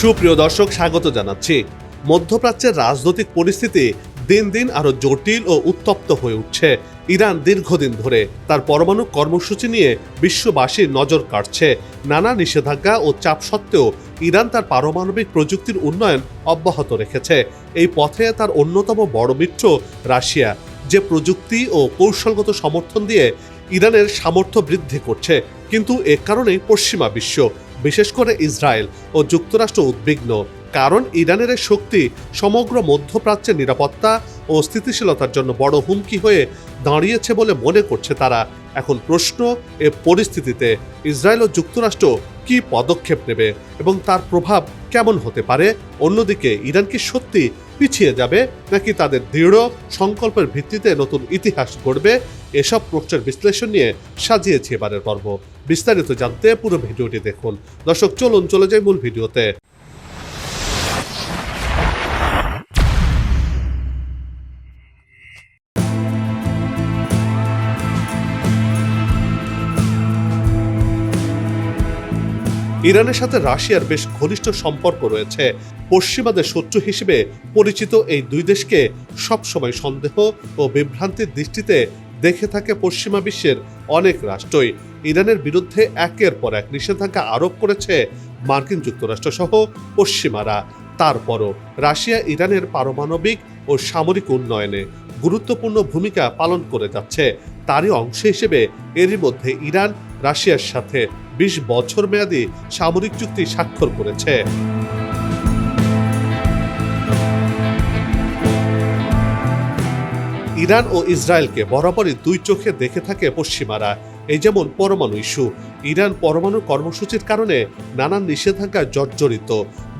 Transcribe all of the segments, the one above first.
সুপ্রিয় দর্শক, স্বাগত জানাচ্ছি। মধ্যপ্রাচ্যের রাজনৈতিক পরিস্থিতি দিন দিন আরও জটিল ও উত্তপ্ত হয়ে উঠছে। ইরান দীর্ঘদিন ধরে তার পরমাণু কর্মসূচি নিয়ে বিশ্ববাসীর নজর কাটছে নানা নিষেধাজ্ঞা ও চাপ সত্ত্বেও ইরান তার পারমাণবিক প্রযুক্তির উন্নয়ন অব্যাহত রেখেছে। এই পথে তার অন্যতম বড় মিত্র রাশিয়া, যে প্রযুক্তি ও কৌশলগত সমর্থন দিয়ে ইরানের সামর্থ্য বৃদ্ধি করছে। কিন্তু এ কারণেই পশ্চিমা বিশ্ব বিশেষ করে ইসরায়েল ও যুক্তরাষ্ট্র উদ্বিগ্ন, কারণ ইরানের এই শক্তি সমগ্র মধ্যপ্রাচ্যের নিরাপত্তা ও স্থিতিশীলতার জন্য বড় হুমকি হয়ে দাঁড়িয়েছে বলে মনে করছে তারা। এখন প্রশ্ন, এ পরিস্থিতিতে ইসরায়েল ও যুক্তরাষ্ট্র কি পদক্ষেপ নেবে এবং তার প্রভাব কেমন হতে পারে? অন্যদিকে, ইরান কি সত্যি পিছিয়ে যাবে নাকি তাদের দৃঢ় সংকল্পের ভিত্তিতে নতুন ইতিহাস গড়বে? এসব প্রশ্নের বিশ্লেষণ নিয়ে সাজিয়েছি এবারের পর্ব। বিস্তারিত জানতে পুরো ভিডিওটি দেখুন। দর্শক, চলুন, চলে যাই মূল ভিডিওতে। ইরানের সাথে রাশিয়ার বেশ ঘনিষ্ঠ সম্পর্ক রয়েছে। পশ্চিমাদের শত্রু হিসেবে পরিচিত এই দুই দেশকে সবসময় সন্দেহ ও বিভ্রান্তির দৃষ্টিতে দেখে থাকে পশ্চিমা বিশ্বের অনেক রাষ্ট্রই। ইরানের বিরুদ্ধে একের পর এক নিষেধাজ্ঞা আরোপ করেছে মার্কিন যুক্তরাষ্ট্র সহ পশ্চিমারা। তারপরও রাশিয়া ইরানের পারমাণবিক ও সামরিক উন্নয়নে গুরুত্বপূর্ণ ভূমিকা পালন করে যাচ্ছে। তারই অংশ হিসেবে এরই মধ্যে ইরান রাশিয়ার সাথে বিশ বছর মেয়াদী সামরিক চুক্তি স্বাক্ষর করেছে। ইরান ও ইসরায়েলকে বরাবরই দুই চোখে দেখে থাকে পশ্চিমারা। এই যেমন পরমাণু ইস্যু, ইরান পরমাণু কর্মসূচির কারণে নানান নিষেধাজ্ঞা জর্জরিত।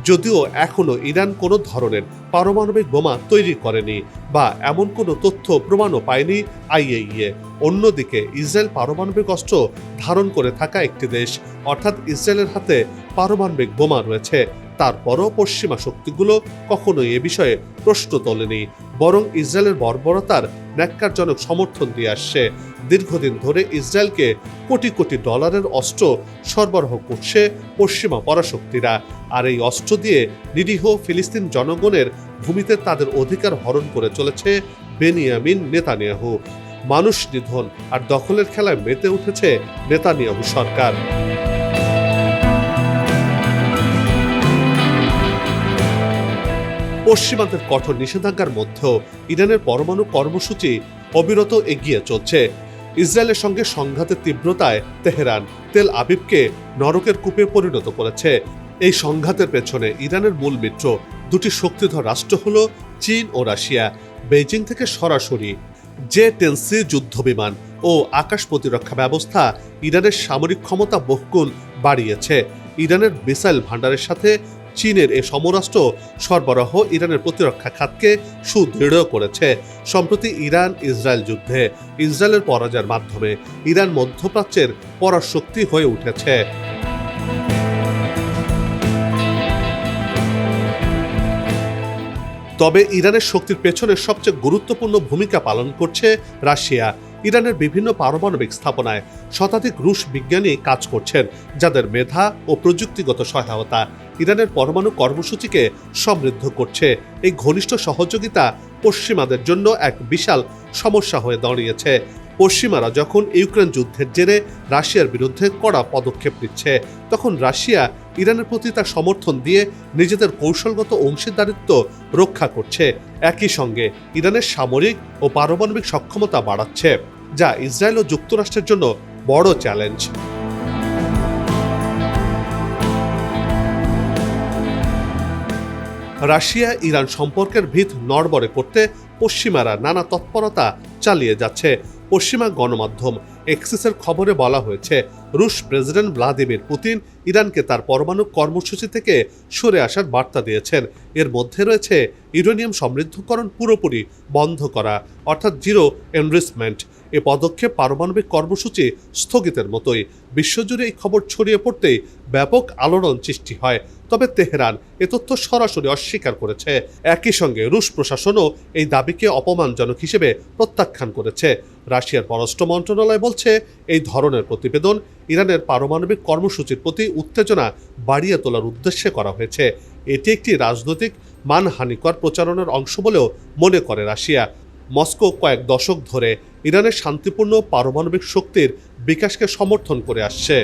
যদিও এখনও ইরান কোনো ধরনের পারমাণবিক বোমা তৈরি করেনি বা এমন কোনো তথ্য প্রমাণও পায়নি আইএইএ। অন্যদিকে ইসরায়েল পারমাণবিক অস্ত্র ধারণ করে থাকা একটি দেশ, অর্থাৎ ইসরায়েলের হাতে পারমাণবিক বোমা রয়েছে। তারপরও পশ্চিমা শক্তিগুলো কখনোই এ বিষয়ে প্রশ্ন তোলেনি। বরং ইসরায়েলের বর্বরতার ন্যাক্কারজনক সমর্থন দিয়ে আসছে। দীর্ঘদিন ধরে ইসরায়েলকে কোটি কোটি ডলারের অস্ত্র সরবরাহ করছে পশ্চিমা পরাশক্তিরা। আর এই অস্ত্র দিয়ে নিরীহ ফিলিস্তিন জনগণের ভূমিতে তাদের অধিকার হরণ করে চলেছে বেনিয়ামিন নেতানিয়াহু। মানুষ নিধন আর দখলের খেলায় মেতে উঠেছে নেতানিয়াহু সরকার। পশ্চিমাদের কঠোর নিষেধাজ্ঞার মধ্যেও ইরানের পরমাণু কর্মসূচি অবিরত এগিয়ে চলছে। ইসরায়েলের সঙ্গে সংঘাতের তীব্রতায় তেহরান, তেল আবিবকে নরকের কূপে পরিণত করেছে। এই সংঘাতের পেছনে ইরানের মূল মিত্র দুটি শক্তিধর রাষ্ট্র হল চীন ও রাশিয়া, বেইজিং থেকে সরাসরি। জে যুদ্ধ বিমান ও আকাশ প্রতিরক্ষা ব্যবস্থা ইরানের সামরিক ক্ষমতা বহুগুণ বাড়িয়েছে। ইরানের মিসাইল ভাণ্ডারের সাথে চীনের এ সমরাষ্ট্র সরবরাহ ইরানের প্রতিরক্ষা খাতকে সুদৃঢ় করেছে। সম্প্রতি ইরান ইসরায়েল যুদ্ধে ইসরায়েলের পরাজয়ের মাধ্যমে ইরান মধ্যপ্রাচ্যের পরাশক্তি হয়ে উঠেছে। তবে ইরানের শক্তির পেছনে সবচেয়ে গুরুত্বপূর্ণ ভূমিকা পালন করছে রাশিয়া। ইরানের বিভিন্ন পারমাণবিক স্থাপনায় শতাধিক রুশ বিজ্ঞানী কাজ করছেন, যাদের মেধা ও প্রযুক্তিগত সহায়তা। ইরানের পরমাণু কর্মসূচিকে সমৃদ্ধ করছে। এই ঘনিষ্ঠ সহযোগিতা পশ্চিমাদের জন্য এক বিশাল সমস্যা হয়ে দাঁড়িয়েছে। পশ্চিমারা যখন ইউক্রেন যুদ্ধের জেরে রাশিয়ার বিরুদ্ধে কড়া পদক্ষেপ নিচ্ছে, তখন রাশিয়া ইরানের প্রতি তার সমর্থন দিয়ে নিজেদের কৌশলগত অংশীদারিত্ব রক্ষা করছে। একই সঙ্গে ইরানের সামরিক ও পারমাণবিক সক্ষমতা বাড়াচ্ছে, যা ইসরায়েল ও যুক্তরাষ্ট্রের জন্য বড় চ্যালেঞ্জ। রাশিয়া, ইরান সম্পর্কের ভিত নড়বড়ে করতে পশ্চিমারা নানা তৎপরতা চালিয়ে যাচ্ছে। পশ্চিমা গণমাধ্যম এক্সিসের খবরে বলা হয়েছে, রুশ প্রেসিডেন্ট ভ্লাদিমির পুতিন ইরানকে তার পরমাণু কর্মসূচি থেকে সরে আসার বার্তা দিয়েছেন। এর মধ্যে রয়েছে ইউরেনিয়াম সমৃদ্ধকরণ পুরোপুরি বন্ধ করা, অর্থাৎ জিরো এনরিসমেন্ট এ পদক্ষেপ পারমাণবিক কর্মসূচি স্থগিতের মতোই। বিশ্বজুড়ে এই খবর ছড়িয়ে পড়তেই ব্যাপক আলোড়ন সৃষ্টি হয়। তবে তেহরান এ তথ্য সরাসরি অস্বীকার করেছে। একই সঙ্গে রুশ প্রশাসনও এই দাবিকে অপমানজনক হিসেবে প্রত্যাখ্যান করেছে। রাশিয়ার পররাষ্ট্র মন্ত্রণালয় বলছে, এই ধরনের প্রতিবেদন ইরানের পারমাণবিক কর্মসূচির প্রতি উত্তেজনা বাড়িয়ে তোলার উদ্দেশ্যে করা হয়েছে। এটি একটি রাজনৈতিক মানহানিকর প্রচারণার অংশ বলেও মনে করে রাশিয়া। মস্কো কয়েক দশক ধরে ইরানের শান্তিপূর্ণ পারমাণবিক শক্তির বিকাশকে সমর্থন করে আসছে।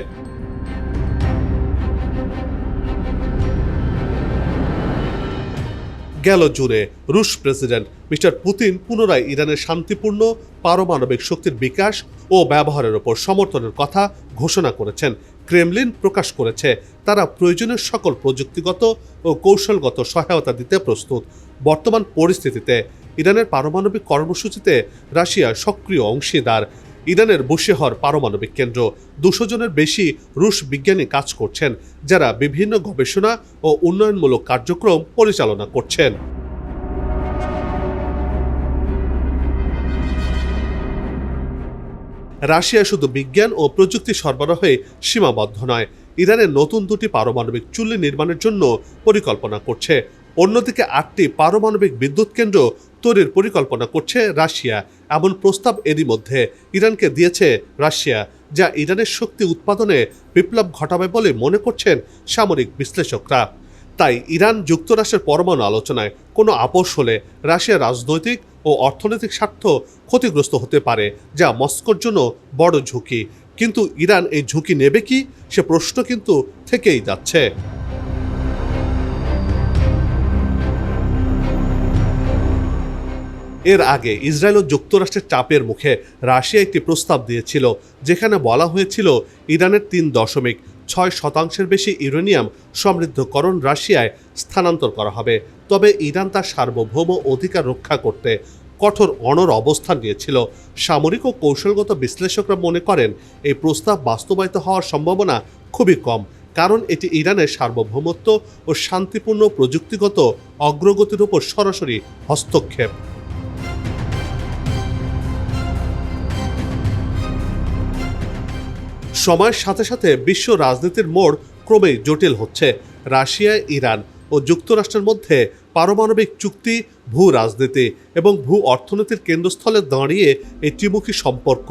গেল জুড়ে রুশ প্রেসিডেন্ট মিস্টার পুতিন পুনরায় ইরানের শান্তিপূর্ণ পারমাণবিক শক্তির বিকাশ ও ব্যবহারের ওপর সমর্থনের কথা ঘোষণা করেছেন। ক্রেমলিন প্রকাশ করেছে, তারা প্রয়োজনীয় সকল প্রযুক্তিগত ও কৌশলগত সহায়তা দিতে প্রস্তুত। বর্তমান পরিস্থিতিতে ইরানের পারমাণবিক কর্মসূচিতে রাশিয়া সক্রিয় অংশীদার। ইরানের বুশেহর পারমাণবিক কেন্দ্র। দুশো জনের বেশি রুশ বিজ্ঞানী কাজ করছেন, যারা বিভিন্ন গবেষণা ও উন্নয়নমূলক কার্যক্রম পরিচালনা করছেন। রাশিয়া শুধু বিজ্ঞান ও প্রযুক্তি সরবরাহে সীমাবদ্ধ নয়, ইরানের নতুন দুটি পারমাণবিক চুল্লি নির্মাণের জন্য পরিকল্পনা করছে। অন্যদিকে আটটি পারমাণবিক বিদ্যুৎ কেন্দ্র তৈরির পরিকল্পনা করছে রাশিয়া। এমন প্রস্তাব এরই মধ্যে ইরানকে দিয়েছে রাশিয়া, যা ইরানের শক্তি উৎপাদনে বিপ্লব ঘটাবে বলে মনে করছেন সামরিক বিশ্লেষকরা। তাই ইরান যুক্তরাষ্ট্রের পরমাণু আলোচনায় কোনো আপোষ হলে রাশিয়ার রাজনৈতিক ও অর্থনৈতিক স্বার্থ ক্ষতিগ্রস্ত হতে পারে, যা মস্কোর জন্য বড় ঝুঁকি। কিন্তু ইরান এই ঝুঁকি নেবে কি, সে প্রশ্ন কিন্তু থেকেই যাচ্ছে। এর আগে ইসরায়েল ও যুক্তরাষ্ট্রের চাপের মুখে রাশিয়া একটি প্রস্তাব দিয়েছিল, যেখানে বলা হয়েছিল ইরানের তিন দশমিক ছয় শতাংশের বেশি ইউরেনিয়াম সমৃদ্ধকরণ রাশিয়ায় স্থানান্তর করা হবে। তবে ইরান তার সার্বভৌম অধিকার রক্ষা করতে কঠোর অনর অবস্থান নিয়েছিল। সামরিক ও কৌশলগত বিশ্লেষকরা মনে করেন, এই প্রস্তাব বাস্তবায়িত হওয়ার সম্ভাবনা খুবই কম, কারণ এটি ইরানের সার্বভৌমত্ব ও শান্তিপূর্ণ প্রযুক্তিগত অগ্রগতির উপর সরাসরি হস্তক্ষেপ। সময়ের সাথে সাথে বিশ্ব রাজনীতির মোড় ক্রমেই জটিল হচ্ছে। রাশিয়া, ইরান ও যুক্তরাষ্ট্রের মধ্যে পারমাণবিক চুক্তি ভূ রাজনীতি এবং ভূ অর্থনীতির কেন্দ্রস্থলে দাঁড়িয়ে এই ত্রিমুখী সম্পর্ক।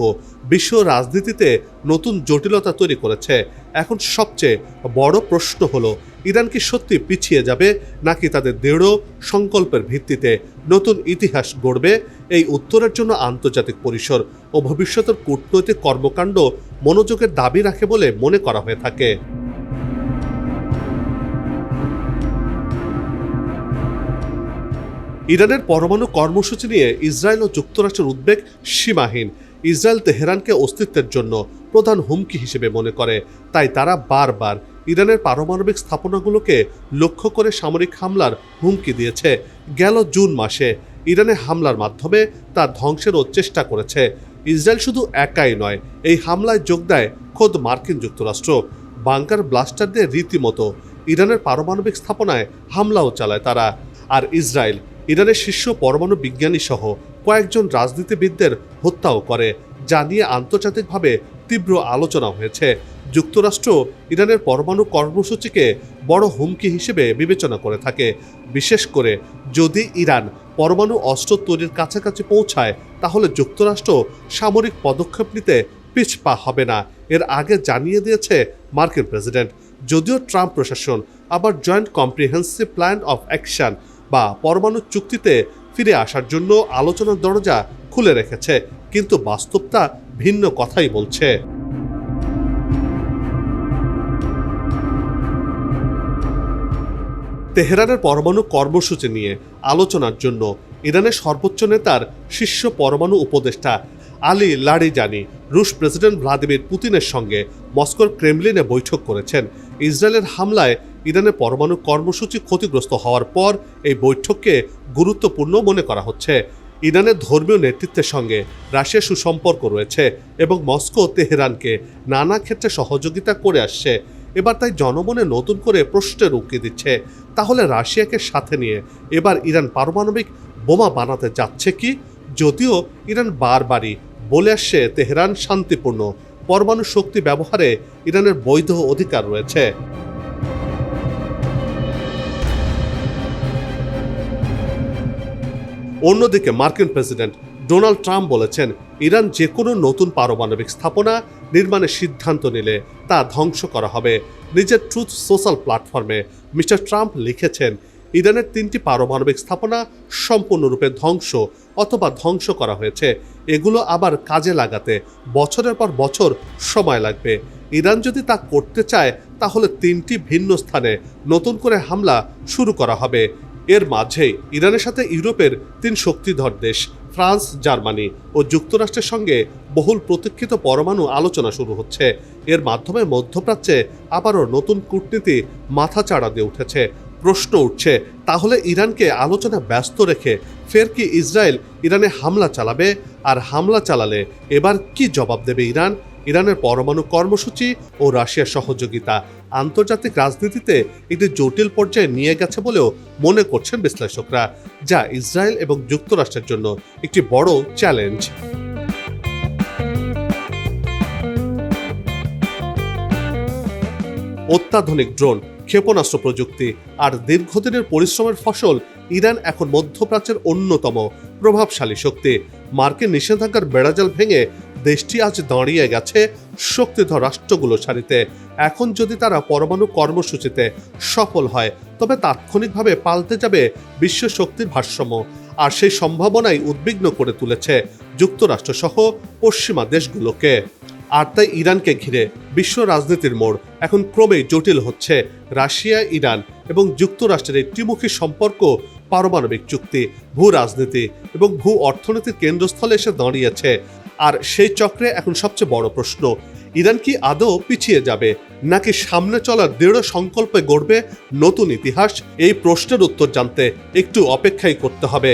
বিশ্ব রাজনীতিতে নতুন জটিলতা তৈরি করেছে। এখন সবচেয়ে বড় প্রশ্ন হলো, ইরান কি সত্যি পিছিয়ে যাবে নাকি তাদের দৃঢ় সংকল্পের ভিত্তিতে নতুন ইতিহাস গড়বে? এই উত্তরের জন্য আন্তর্জাতিক পরিসর ও ভবিষ্যতের কূটনৈতিক কর্মকাণ্ড মনোযোগের দাবি রাখে বলে মনে করা হয়ে থাকে। ইরানের পরমাণু কর্মসূচি নিয়ে ইসরায়েল ও যুক্তরাষ্ট্রের উদ্বেগ সীমাহীন। ইসরায়েল তেহরানকে অস্তিত্বের জন্য প্রধান হুমকি হিসেবে মনে করে। তাই তারা বারবার ইরানের পারমাণবিক স্থাপনাগুলোকে লক্ষ্য করে সামরিক হামলার হুমকি দিয়েছে। গেল জুন মাসে ইরানে হামলার মাধ্যমে তা ধ্বংসেরও চেষ্টা করেছে। ইসরায়েল শুধু একাই নয়, এই হামলায় যোগ দেয় খোদ মার্কিন যুক্তরাষ্ট্র। বাংকার ব্লাস্টার দিয়ে রীতিমতো ইরানের পারমাণবিক স্থাপনায় হামলাও চালায় তারা। আর ইসরায়েল ইরানের শীর্ষ পরমাণু বিজ্ঞানী সহ কয়েকজন রাজনীতিবিদদের হত্যাও করে, যা নিয়ে আন্তর্জাতিকভাবে তীব্র আলোচনা হয়েছে। যুক্তরাষ্ট্র ইরানের পরমাণু কর্মসূচিকে বড় হুমকি হিসেবে বিবেচনা করে থাকে। বিশেষ করে যদি ইরান পরমাণু অস্ত্র তৈরির কাছাকাছি পৌঁছায়, তাহলে যুক্তরাষ্ট্র সামরিক পদক্ষেপ নিতে পিছপা হবে না, এর আগে জানিয়ে দিয়েছে মার্কিন প্রেসিডেন্ট। যদিও ট্রাম্প প্রশাসন আবার joint comprehensive plan of action বা পরমাণু চুক্তিতে ফিরে আসার জন্য আলোচনার দরজা খুলে রেখেছে, কিন্তু বাস্তবতা ভিন্ন কথাই বলছে। তেহরানের পরমাণু কর্মসূচি নিয়ে আলোচনার জন্য ইরানের সর্বোচ্চ নেতার শীর্ষ পরমাণু উপদেষ্টা আলী লারিজানি, রুশ প্রেসিডেন্ট ভ্লাদিমির পুতিনের সঙ্গে মস্কোর ক্রেমলিনে বৈঠক করেছেন। ইসরায়েলের হামলায় ইরানের পরমাণু কর্মসূচি ক্ষতিগ্রস্ত হওয়ার পর এই বৈঠককে গুরুত্বপূর্ণ মনে করা হচ্ছে। ইরানের ধর্মীয় নেতৃত্বের সঙ্গে রাশিয়ার সুসম্পর্ক রয়েছে এবং মস্কো তেহরানকে নানা ক্ষেত্রে সহযোগিতা করে আসছে। এবার তাই জনমনে নতুন করে প্রশ্নের উকি দিচ্ছে। তাহলে রাশিয়াকে সাথে নিয়ে এবার ইরান পারমাণবিক বোমা বানাতে যাচ্ছে কি? যদিও ইরান বারবারই বলে আসছে তেহরান শান্তিপূর্ণ পরমাণু শক্তি ব্যবহারে ইরানের বৈধ অধিকার রয়েছে। অন্যদিকে মার্কিন প্রেসিডেন্ট ডোনাল্ড ট্রাম্প বলেছেন, ইরান যে কোনো নতুন পারমাণবিক স্থাপনা নির্মাণের সিদ্ধান্ত নিলে তা ধ্বংস করা হবে। নিজের ট্রুথ সোশ্যাল প্ল্যাটফর্মে মিস্টার ট্রাম্প লিখেছেন, ইরানের তিনটি পারমাণবিক স্থাপনা সম্পূর্ণরূপে ধ্বংস অথবা ধ্বংস করা হয়েছে। এগুলো আবার কাজে লাগাতে বছরের পর বছর সময় লাগবে। ইরান যদি তা করতে চায়, তাহলে তিনটি ভিন্ন স্থানে নতুন করে হামলা শুরু করা হবে। এর মাঝেই ইরানের সাথে ইউরোপের তিন শক্তিধর দেশ, ফ্রান্স, জার্মানি ও যুক্তরাষ্ট্রের সঙ্গে বহুল প্রতীক্ষিত পরমাণু আলোচনা শুরু হচ্ছে। এর মাধ্যমে মধ্যপ্রাচ্যে আবারও নতুন কূটনীতি মাথা চাড়া দিয়ে উঠেছে। প্রশ্ন উঠছে, তাহলে ইরানকে আলোচনা ব্যস্ত রেখে ফের কি ইসরায়েল ইরানে হামলা চালাবে? আর হামলা চালালে এবার কি জবাব দেবে ইরান? ইরানের পরমাণু কর্মসূচি ও রাশিয়ার সহযোগিতা আন্তর্জাতিক রাজনীতিতে একটি জটিল পর্যায়ে নিয়ে গেছে বলেও মনে করছেন বিশ্লেষকরা, যা ইসরায়েল এবং যুক্তরাষ্ট্রের জন্য একটি বড় চ্যালেঞ্জ। অত্যাধুনিক ড্রোন, ক্ষেপণাস্ত্র প্রযুক্তি আর দীর্ঘদিনের পরিশ্রমের ফসল ইরান এখন মধ্যপ্রাচ্যের অন্যতম প্রভাবশালী শক্তি। মার্কিন নিষেধাজ্ঞার বেড়াজাল ভেঙে দেশটি আজ দাঁড়িয়ে গেছে শক্তিধর রাষ্ট্রগুলোর সারিতে। এখন যদি তারা পরমাণু কর্মসূচিতে সফল হয়, তবে তাৎক্ষণিকভাবে পাল্টে যাবে বিশ্ব শক্তির ভারসাম্য। আর সেই সম্ভাবনাই উদ্বিগ্ন করে তুলেছে যুক্তরাষ্ট্র সহ পশ্চিমা দেশগুলোকে। আর তাই ইরানকে ঘিরে বিশ্ব রাজনীতির মোড় এখন ক্রমেই জটিল হচ্ছে। রাশিয়া, ইরান এবং যুক্তরাষ্ট্রের এই ত্রিমুখী সম্পর্ক, পারমাণবিক চুক্তি, ভূ রাজনীতি এবং ভূ অর্থনীতির কেন্দ্রস্থলে এসে দাঁড়িয়েছে আর সেই চক্রে এখন সবচেয়ে বড় প্রশ্ন, ইরান কি আদৌ পিছিয়ে যাবে, নাকি সামনে চলার দৃঢ় সংকল্পে গড়বে নতুন ইতিহাস? এই প্রশ্নের উত্তর জানতে একটু অপেক্ষাই করতে হবে।